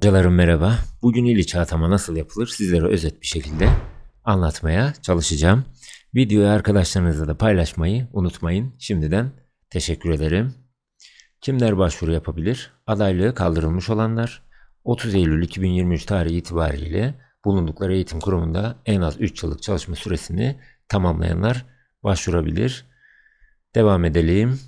Hocalarım merhaba. Bugün il içi atama nasıl yapılır sizlere özet bir şekilde anlatmaya çalışacağım. Videoyu arkadaşlarınızla da paylaşmayı unutmayın. Şimdiden teşekkür ederim. Kimler başvuru yapabilir? Adaylığı kaldırılmış olanlar 30 Eylül 2023 tarihi itibariyle bulundukları eğitim kurumunda en az 3 yıllık çalışma süresini tamamlayanlar başvurabilir. Devam edelim.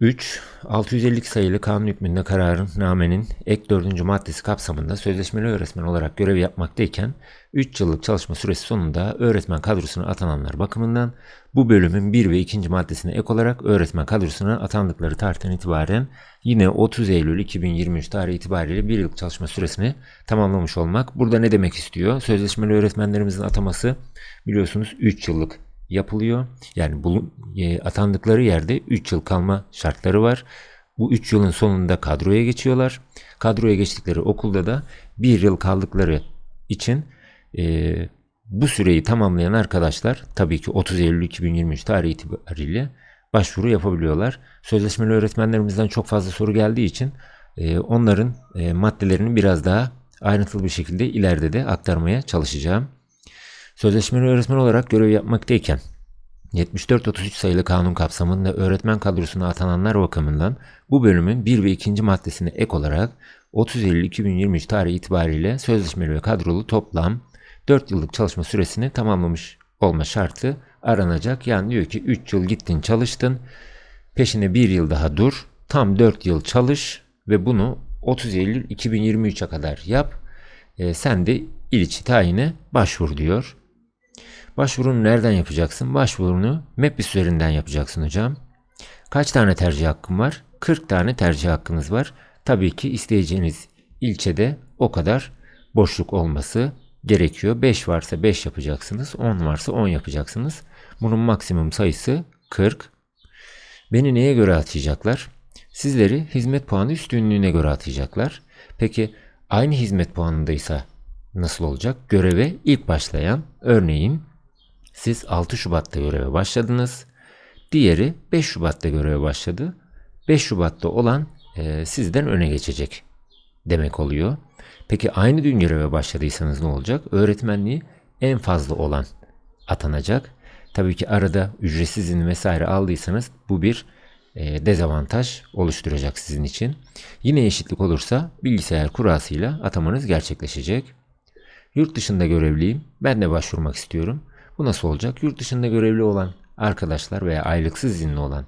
3. 652 sayılı kanun hükmünde kararın namenin ek 4. maddesi kapsamında sözleşmeli öğretmen olarak görev yapmaktayken 3 yıllık çalışma süresi sonunda öğretmen kadrosuna atananlar bakımından bu bölümün 1 ve 2. maddesine ek olarak öğretmen kadrosuna atandıkları tarihten itibaren yine 30 Eylül 2023 tarihi itibariyle 1 yıllık çalışma süresini tamamlamış olmak. Burada ne demek istiyor? Sözleşmeli öğretmenlerimizin ataması biliyorsunuz 3 yıllık yapılıyor. Yani bulun, e, atandıkları yerde 3 yıl kalma şartları var. Bu 3 yılın sonunda kadroya geçiyorlar. Kadroya geçtikleri okulda da 1 yıl kaldıkları için e, bu süreyi tamamlayan arkadaşlar tabii ki 30 Eylül 2023 tarihi itibariyle başvuru yapabiliyorlar. Sözleşmeli öğretmenlerimizden çok fazla soru geldiği için e, onların e, maddelerini biraz daha ayrıntılı bir şekilde ileride de aktarmaya çalışacağım. Sözleşmeli öğretmen olarak görev yapmaktayken 74-33 sayılı kanun kapsamında öğretmen kadrosuna atananlar bakımından bu bölümün 1 ve 2. maddesine ek olarak 30 Eylül 2023 tarihi itibariyle sözleşmeli ve kadrolu toplam 4 yıllık çalışma süresini tamamlamış olma şartı aranacak. Yani diyor ki 3 yıl gittin çalıştın peşine 1 yıl daha dur tam 4 yıl çalış ve bunu 30 Eylül 2023'e kadar yap. E, sen de il tayine başvur diyor. Başvurunu nereden yapacaksın? Başvurunu MEPIS üzerinden yapacaksın hocam. Kaç tane tercih hakkın var? 40 tane tercih hakkınız var. Tabii ki isteyeceğiniz ilçede o kadar boşluk olması gerekiyor. 5 varsa 5 yapacaksınız. 10 varsa 10 yapacaksınız. Bunun maksimum sayısı 40. Beni neye göre atayacaklar? Sizleri hizmet puanı üstünlüğüne göre atayacaklar. Peki aynı hizmet puanındaysa nasıl olacak? Göreve ilk başlayan örneğin siz 6 Şubat'ta göreve başladınız. Diğeri 5 Şubat'ta göreve başladı. 5 Şubat'ta olan e, sizden öne geçecek demek oluyor. Peki aynı gün göreve başladıysanız ne olacak? Öğretmenliği en fazla olan atanacak. Tabii ki arada ücretsiz izin vesaire aldıysanız bu bir e, dezavantaj oluşturacak sizin için. Yine eşitlik olursa bilgisayar kurasıyla atamanız gerçekleşecek. Yurt dışında görevliyim. Ben de başvurmak istiyorum. Bu nasıl olacak? Yurt dışında görevli olan arkadaşlar veya aylıksız izinli olan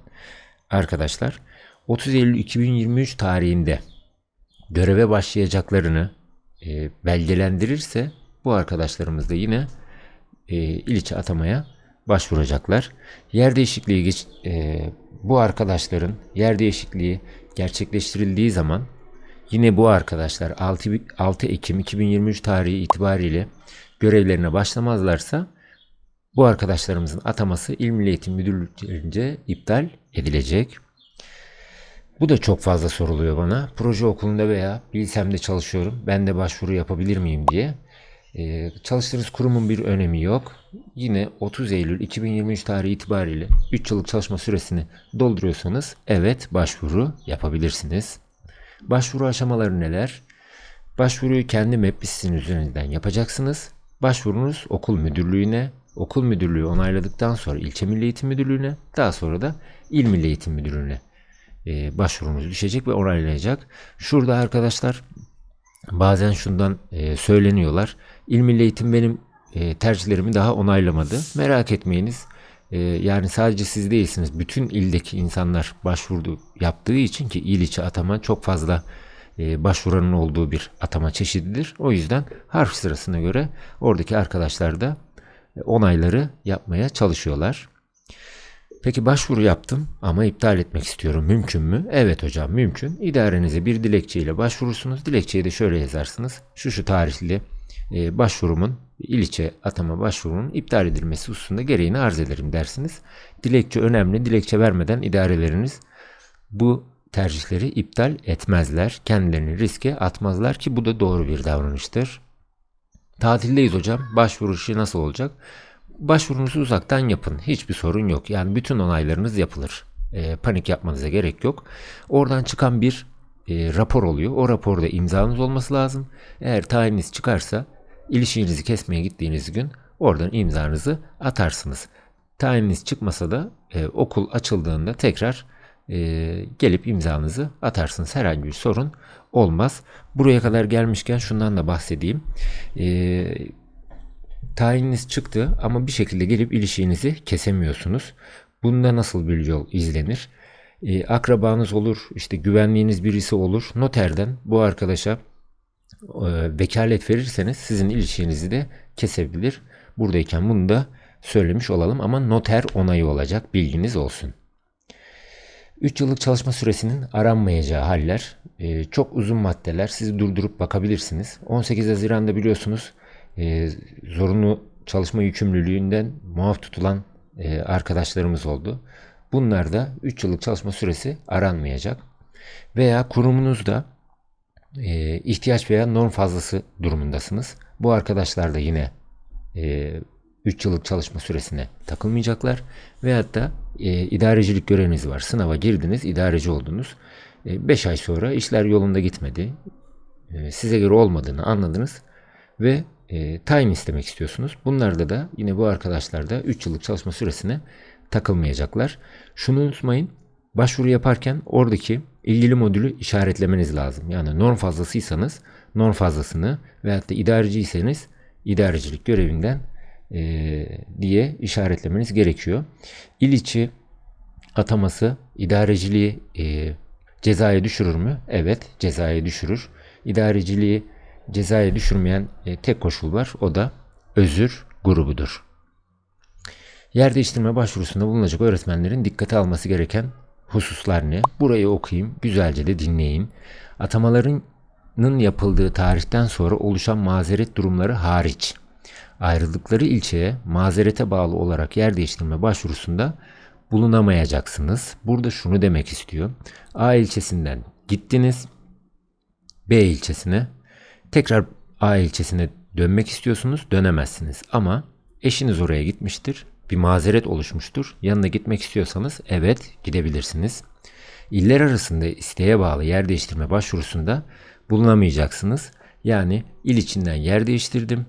arkadaşlar 30 Eylül 2023 tarihinde göreve başlayacaklarını e, belgelendirirse bu arkadaşlarımız da yine e, il atamaya başvuracaklar. Yer değişikliği e, bu arkadaşların yer değişikliği gerçekleştirildiği zaman yine bu arkadaşlar 6, 6 Ekim 2023 tarihi itibariyle görevlerine başlamazlarsa bu arkadaşlarımızın ataması İl Milli Eğitim Müdürlüğü'nce iptal edilecek. Bu da çok fazla soruluyor bana. Proje okulunda veya bilsemde çalışıyorum. Ben de başvuru yapabilir miyim diye. Ee, çalıştığınız kurumun bir önemi yok. Yine 30 Eylül 2023 tarihi itibariyle 3 yıllık çalışma süresini dolduruyorsanız evet başvuru yapabilirsiniz. Başvuru aşamaları neler? Başvuruyu kendi MEP üzerinden yapacaksınız. Başvurunuz okul müdürlüğüne, okul müdürlüğü onayladıktan sonra ilçe milli eğitim müdürlüğüne, daha sonra da il milli eğitim müdürlüğüne e, başvurunuz düşecek ve onaylayacak. Şurada arkadaşlar bazen şundan e, söyleniyorlar. İl milli eğitim benim e, tercihlerimi daha onaylamadı. Merak etmeyiniz. E, yani sadece siz değilsiniz. Bütün ildeki insanlar başvurdu yaptığı için ki il içi atama çok fazla e, başvuranın olduğu bir atama çeşididir. O yüzden harf sırasına göre oradaki arkadaşlar da onayları yapmaya çalışıyorlar. Peki başvuru yaptım ama iptal etmek istiyorum. Mümkün mü? Evet hocam mümkün. İdarenize bir dilekçeyle başvurursunuz. Dilekçeyi de şöyle yazarsınız. Şu şu tarihli e, başvurumun il içe atama başvurunun iptal edilmesi hususunda gereğini arz ederim dersiniz. Dilekçe önemli. Dilekçe vermeden idareleriniz bu tercihleri iptal etmezler. Kendilerini riske atmazlar ki bu da doğru bir davranıştır. Tatildeyiz hocam. Başvuru işi nasıl olacak? Başvurunuzu uzaktan yapın. Hiçbir sorun yok. Yani bütün onaylarınız yapılır. E, panik yapmanıza gerek yok. Oradan çıkan bir e, rapor oluyor. O raporda imzanız olması lazım. Eğer tayininiz çıkarsa ilişkinizi kesmeye gittiğiniz gün oradan imzanızı atarsınız. Tayininiz çıkmasa da e, okul açıldığında tekrar e, gelip imzanızı atarsınız. Herhangi bir sorun olmaz. Buraya kadar gelmişken şundan da bahsedeyim. E, tayininiz çıktı ama bir şekilde gelip ilişkinizi kesemiyorsunuz. Bunda nasıl bir yol izlenir? E, akrabanız olur, işte güvenliğiniz birisi olur. Noterden bu arkadaşa e, vekalet verirseniz sizin ilişkinizi de kesebilir. Buradayken bunu da söylemiş olalım ama noter onayı olacak bilginiz olsun. 3 yıllık çalışma süresinin aranmayacağı haller, e, çok uzun maddeler sizi durdurup bakabilirsiniz. 18 Haziran'da biliyorsunuz e, zorunlu çalışma yükümlülüğünden muaf tutulan e, arkadaşlarımız oldu. Bunlar da 3 yıllık çalışma süresi aranmayacak. Veya kurumunuzda e, ihtiyaç veya norm fazlası durumundasınız. Bu arkadaşlar da yine e, 3 yıllık çalışma süresine takılmayacaklar. Veyahut da e, idarecilik göreviniz var. Sınava girdiniz, idareci oldunuz. 5 ay sonra işler yolunda gitmedi. E, size göre olmadığını anladınız ve e, tayin istemek istiyorsunuz. Bunlarda da yine bu arkadaşlar da 3 yıllık çalışma süresine takılmayacaklar. Şunu unutmayın. Başvuru yaparken oradaki ilgili modülü işaretlemeniz lazım. Yani norm fazlasıysanız norm fazlasını veyahut da idareciyseniz idarecilik görevinden e, diye işaretlemeniz gerekiyor. İl içi ataması idareciliği e, cezaya düşürür mü? Evet cezaya düşürür. İdareciliği cezaya düşürmeyen e, tek koşul var. O da özür grubudur. Yer değiştirme başvurusunda bulunacak öğretmenlerin dikkate alması gereken hususlar ne? Burayı okuyayım, güzelce de dinleyin. Atamalarının yapıldığı tarihten sonra oluşan mazeret durumları hariç ayrıldıkları ilçeye mazerete bağlı olarak yer değiştirme başvurusunda bulunamayacaksınız. Burada şunu demek istiyor. A ilçesinden gittiniz B ilçesine tekrar A ilçesine dönmek istiyorsunuz dönemezsiniz ama eşiniz oraya gitmiştir bir mazeret oluşmuştur. Yanına gitmek istiyorsanız evet gidebilirsiniz. İller arasında isteğe bağlı yer değiştirme başvurusunda bulunamayacaksınız. Yani il içinden yer değiştirdim.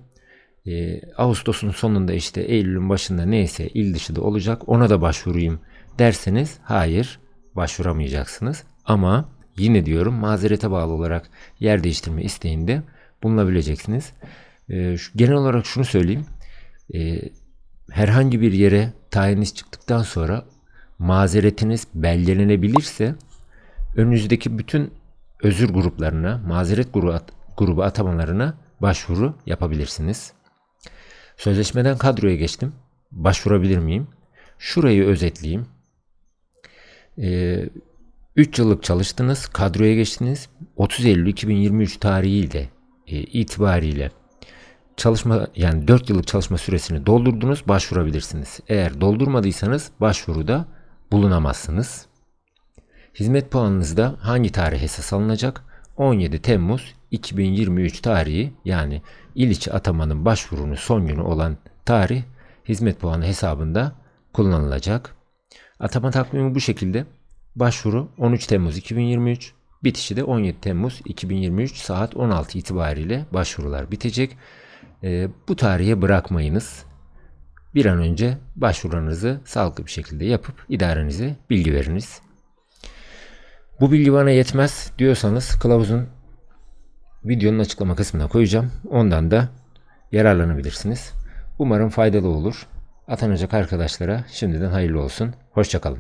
Ee, Ağustos'un sonunda işte Eylül'ün başında neyse il dışı da olacak ona da başvurayım derseniz hayır başvuramayacaksınız. Ama yine diyorum mazerete bağlı olarak yer değiştirme isteğinde bulunabileceksiniz. Şu, genel olarak şunu söyleyeyim. Ee, herhangi bir yere tayiniz çıktıktan sonra mazeretiniz belgelenebilirse önünüzdeki bütün özür gruplarına, mazeret grubu, at, grubu atamalarına başvuru yapabilirsiniz. Sözleşmeden kadroya geçtim. Başvurabilir miyim? Şurayı özetleyeyim. Ee, 3 yıllık çalıştınız, kadroya geçtiniz. 30 Eylül 2023 tarihiyle e, itibariyle çalışma yani 4 yıllık çalışma süresini doldurdunuz başvurabilirsiniz. Eğer doldurmadıysanız başvuruda bulunamazsınız. Hizmet puanınızda hangi tarih esas alınacak? 17 Temmuz 2023 tarihi yani il içi atamanın başvurunun son günü olan tarih hizmet puanı hesabında kullanılacak. Atama takvimi bu şekilde. Başvuru 13 Temmuz 2023, bitişi de 17 Temmuz 2023 saat 16 itibariyle başvurular bitecek. E, bu tarihe bırakmayınız. Bir an önce başvurularınızı sağlıklı bir şekilde yapıp idarenize bilgi veriniz. Bu bilgi bana yetmez diyorsanız kılavuzun videonun açıklama kısmına koyacağım. Ondan da yararlanabilirsiniz. Umarım faydalı olur. Atanacak arkadaşlara şimdiden hayırlı olsun. Hoşçakalın.